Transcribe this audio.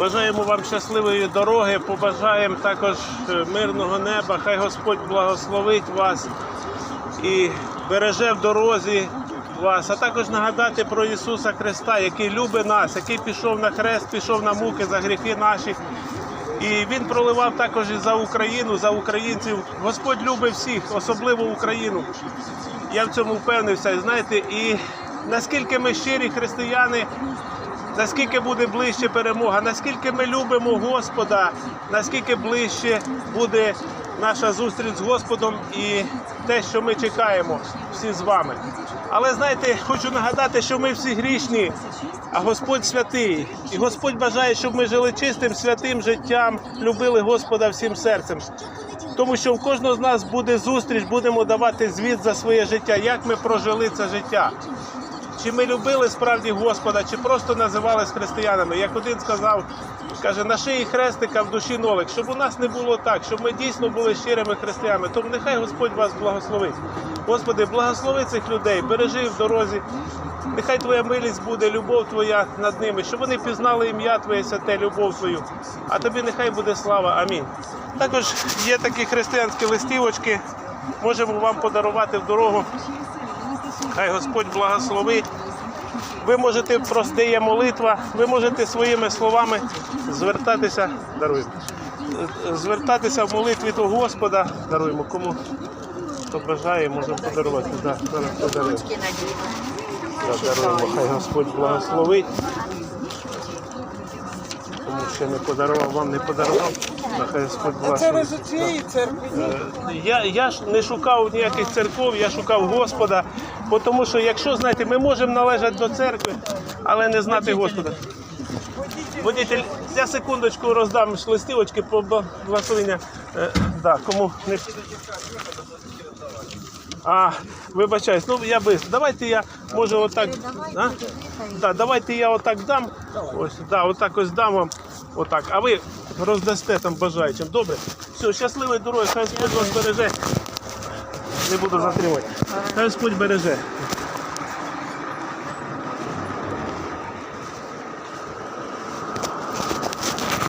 Бажаємо вам щасливої дороги, побажаємо також е, мирного неба. Хай Господь благословить вас і береже в дорозі вас, а також нагадати про Ісуса Христа, який любить нас, який пішов на хрест, пішов на муки за гріхи наші. І він проливав також і за Україну, за українців. Господь любить всіх, особливо Україну. Я в цьому впевнився. Знаєте, і наскільки ми щирі християни, наскільки буде ближче перемога, наскільки ми любимо Господа, наскільки ближче буде наша зустріч з Господом і те, що ми чекаємо всі з вами. Але знаєте, хочу нагадати, що ми всі грішні, а Господь святий. І Господь бажає, щоб ми жили чистим, святим життям, любили Господа всім серцем. Тому що в кожного з нас буде зустріч, будемо давати звіт за своє життя, як ми прожили це життя. Чи ми любили справді Господа, чи просто називались християнами? Як один сказав, каже, на шиї хрестика в душі нолик, щоб у нас не було так, щоб ми дійсно були щирими християнами. Тому нехай Господь вас благословить. Господи, благослови цих людей, бережи в дорозі. Нехай Твоя милість буде, любов Твоя над ними, щоб вони пізнали ім'я Твоє святе, любов Твою. А тобі нехай буде слава. Амінь. Також є такі християнські листівочки. Можемо вам подарувати в дорогу. Хай Господь благословить. Ви можете просто є молитва, ви можете своїми словами звертатися, даруємо, звертатися в молитві до Господа, даруємо, кому хто бажає, можемо подарувати. Да, даруємо, хай Господь благословить. Що не подарував, вам не подарував. Нехай Господь Це благословить. з цієї церкви? Я, я ж не шукав ніяких церков, я шукав Господа. Бо Тому що, якщо знаєте, ми можемо належати до церкви, але не знати Господа. Водитель, я секундочку роздам листівочки по бла- благословення. Е, да, кому не. А, вибачаюсь, ну я би. Давайте я може отак. А? Да, давайте я отак дам. Ось, да, отак ось дам вам. Отак. А ви роздасте там бажаючим. Добре? Все, щасливої дороги, хай Господь вас береже. Не буду затримувати. Хай Господь береже.